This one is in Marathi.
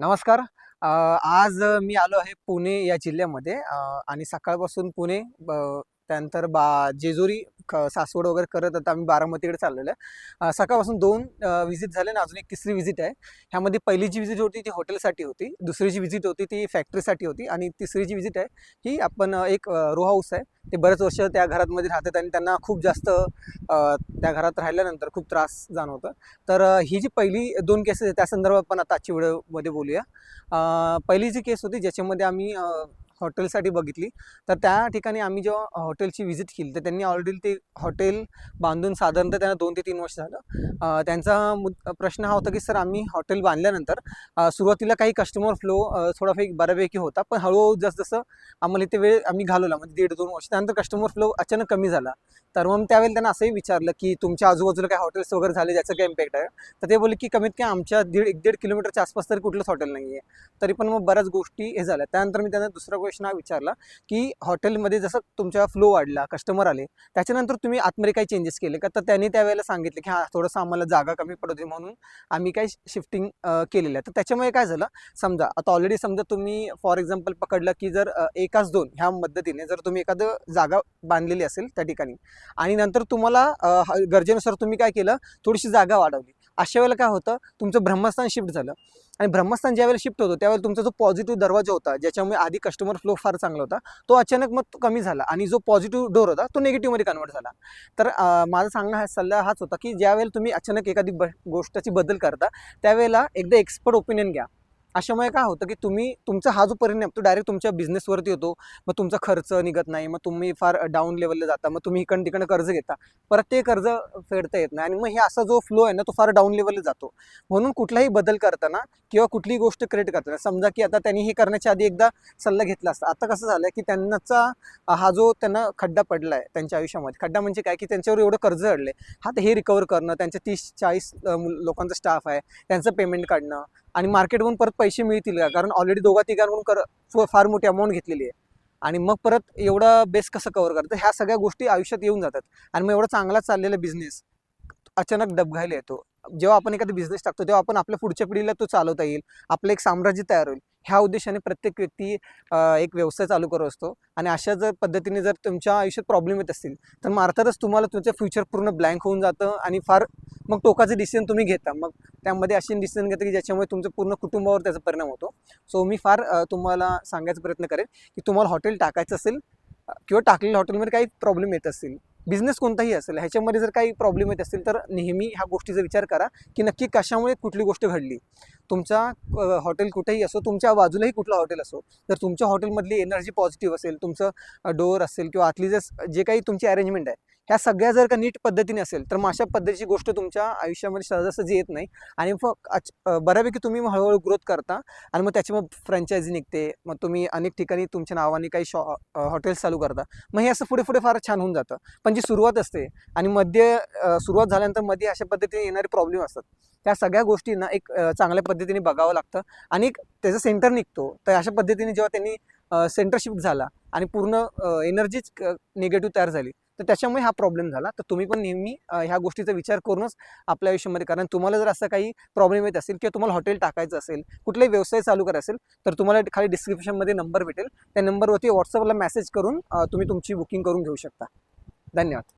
नमस्कार. आज मी आलो आहे पुणे या जिल्ह्यामध्ये. आणि सकाळपासून पुणे ब- त्यानंतर बा जेजुरी सासवड वगैरे करत आता आम्ही बारामतीकडे चाललेलो आहे. सकाळपासून दोन व्हिजिट झाले आणि अजून एक तिसरी व्हिजिट आहे. ह्यामध्ये पहिली जी व्हिजिट होती ती हॉटेलसाठी होती. दुसरी जी व्हिजिट होती ती फॅक्टरीसाठी होती. आणि तिसरी जी व्हिजिट आहे ही आपण एक रो हाऊस आहे. ते बरेच वर्ष त्या घरातमध्ये राहतात आणि त्यांना खूप जास्त त्या घरात राहिल्यानंतर खूप त्रास जाणवतं. तर ही जी पहिली दोन केसेस त्या संदर्भात आपण आता आजच्या व्हिडिओमध्ये बोलूया. पहिली जी केस होती ज्याच्यामध्ये आम्ही हॉटेलसाठी बघितली. तर त्या ठिकाणी आम्ही जेव्हा हॉटेलची व्हिजिट केली तर त्यांनी ऑलरेडी ते हॉटेल बांधून साधारणतः त्यांना दोन ते तीन वर्ष झालं. त्यांचा मुद प्रश्न हा होता की सर आम्ही हॉटेल बांधल्यानंतर सुरुवातीला काही कस्टमर फ्लो थोडाफार बऱ्यापैकी होता पण हळूहळू जसजसं आम्हाला इथे वेळ आम्ही घालवला म्हणजे दीड दोन वर्ष. त्यानंतर कस्टमर फ्लो अचानक कमी झाला. तर मग त्यावेळेला त्यांना असंही विचारलं की तुमच्या आजूबाजूला काही हॉटेल्स वगैरे झाले ज्याचं काय इम्पॅक्ट आहे? तर ते बोलले की कमीत कमी आमच्या दीड एक दीड किलोमीटरच्या आसपास तरी कुठलंच हॉटेल नाही आहे तरी पण मग बऱ्याच गोष्टी हे झाल्या. त्यानंतर मी त्यांना दुसरा क्वेश्चन हा विचारला की हॉटेलमध्ये जसं तुमचा फ्लो वाढला कस्टमर आले त्याच्यानंतर तुम्ही आतमध्ये काही चेंजेस केले का? तर त्यांनी त्यावेळेला सांगितलं की हां थोडंसं आम्हाला जागा कमी पडत होती म्हणून आम्ही काही शिफ्टिंग केलेलं आहे तर त्याच्यामुळे काय झालं? समजा आता ऑलरेडी समजा तुम्ही फॉर एक्झाम्पल पकडलं की जर एकाच दोन ह्या पद्धतीने जर तुम्ही एखादं जागा बांधलेली असेल त्या ठिकाणी आणि नंतर तुम्हाला गरजेनुसार तुम्ही काय केलं थोडीशी जागा वाढवली. अशा वेळेला काय होतं तुमचं ब्रह्मस्थान शिफ्ट झालं. आणि ब्रह्मस्थान ज्यावेळेला शिफ्ट होतो त्यावेळेला तुमचा जो पॉझिटिव्ह दरवाजा होता ज्याच्यामुळे आधी कस्टमर फ्लो फार चांगला होता तो अचानक मग तो कमी झाला. आणि जो पॉझिटिव्ह डोर होता तो निगेटिव्हमध्ये कन्वर्ट झाला. तर माझा सांगणं हा सल्ला हाच होता की ज्यावेळेला तुम्ही अचानक एखादी ब गोष्टाची बदल करता त्यावेळेला एकदा एक्सपर्ट ओपिनियन घ्या. अशामुळे काय होतं की तुम्ही तुमचा हा जो परिणाम तो डायरेक्ट तुमच्या बिझनेसवरती होतो. मग तुमचा खर्च निघत नाही मग तुम्ही फार डाऊन लेवलला जाता मग तुम्ही इकडं तिकडं कर्ज घेता. परत ते कर्ज फेडता येत नाही आणि मग हे असा जो फ्लो आहे ना तो फार डाऊन लेवलला जातो. म्हणून कुठलाही बदल करताना किंवा कुठलीही गोष्ट क्रिएट करताना समजा की आता त्यांनी हे करण्याच्या आधी एकदा सल्ला घेतला असता. आता कसं झालं की त्यांचा हा जो त्यांना खड्डा पडला आहे त्यांच्या आयुष्यामध्ये खड्डा म्हणजे काय? की त्यांच्यावर एवढं कर्ज अडले हा तर हे रिकवर करणं त्यांच्या तीस चाळीस लोकांचा स्टाफ आहे त्यांचं पेमेंट काढणं आणि मार्केटमधून परत पैसे मिळतील का? कारण ऑलरेडी दोघा तिघांकडून कर फ- फार मोठी अमाऊंट घेतलेली आहे. आणि मग परत एवढा बेस कसं कव्हर करतं? ह्या सगळ्या गोष्टी आयुष्यात येऊन जातात. आणि मग एवढा चांगला चाललेला बिझनेस अचानक डबघायला येतो. जेव्हा आपण एखादा बिझनेस टाकतो तेव्हा आपण आपल्या पुढच्या पिढीला तो चालवता येईल. आपलं एक साम्राज्य तयार होईल. ह्या उद्देशाने प्रत्येक व्यक्ती एक व्यवसाय चालू करत असतो. आणि अशा जर पद्धतीने जर तुमच्या आयुष्यात प्रॉब्लेम येत असतील तर मग अर्थातच तुम्हाला तुमचं फ्युचर पूर्ण ब्लँक होऊन जातं आणि फार मग टोकाचे डिसिजन तुम्ही घेता. मग त्यामध्ये असे डिसिजन घेता की ज्याच्यामुळे तुमचं पूर्ण कुटुंबावर त्याचा परिणाम होतो. सो मी फार तुम्हाला सांगायचा प्रयत्न करेन की तुम्हाला हॉटेल टाकायचं असेल किंवा टाकलेल्या हॉटेलमध्ये काही प्रॉब्लेम येत असतील. बिझनेस कोणताही असेल ह्याच्यामध्ये जर काही प्रॉब्लेम येत असतील तर नेहमी ह्या गोष्टीचा विचार करा की नक्की कशामुळे कुठली गोष्ट घडली. तुमचा हॉटेल कुठेही असो तुमच्या बाजूलाही कुठलं हॉटेल असो जर तुमच्या हॉटेलमधली एनर्जी पॉझिटिव्ह असेल तुमचं डोअर असेल किंवा आतली जे जे काही तुमची अरेंजमेंट आहे ह्या सगळ्या जर का नीट पद्धतीने असेल तर मग अशा पद्धतीची गोष्ट तुमच्या आयुष्यामध्ये सहजासहजी येत नाही. आणि मग बऱ्यापैकी तुम्ही मग हळूहळू ग्रोथ करता आणि मग त्याची मग फ्रँचायझी निघते. मग तुम्ही अनेक ठिकाणी तुमच्या नावाने काही शॉ हॉटेल्स चालू करता. मग हे असं पुढे पुढे फार छान होऊन जातं. पण जी सुरुवात असते आणि मध्ये सुरुवात झाल्यानंतरमध्ये अशा पद्धतीने येणारे प्रॉब्लेम असतात. त्या सगळ्या गोष्टींना एक चांगल्या पद्धती पद्धतीने बघावं लागतं आणि त्याचं सेंटर निघतो. तर अशा पद्धतीने जेव्हा त्यांनी सेंटर शिफ्ट झाला आणि पूर्ण एनर्जीच निगेटिव्ह तयार झाली तर त्याच्यामुळे हा प्रॉब्लेम झाला. तर तुम्ही पण नेहमी ह्या गोष्टीचा विचार करूनच आपल्या आयुष्यामध्ये कारण तुम्हाला जर असं काही प्रॉब्लेम येत असेल किंवा तुम्हाला हॉटेल टाकायचं असेल कुठलाही व्यवसाय चालू करायचा असेल तर तुम्हाला खाली डिस्क्रिप्शनमध्ये नंबर भेटेल. त्या नंबरवरती व्हॉट्सअपला मेसेज करून तुम्ही तुमची बुकिंग करून घेऊ शकता. धन्यवाद.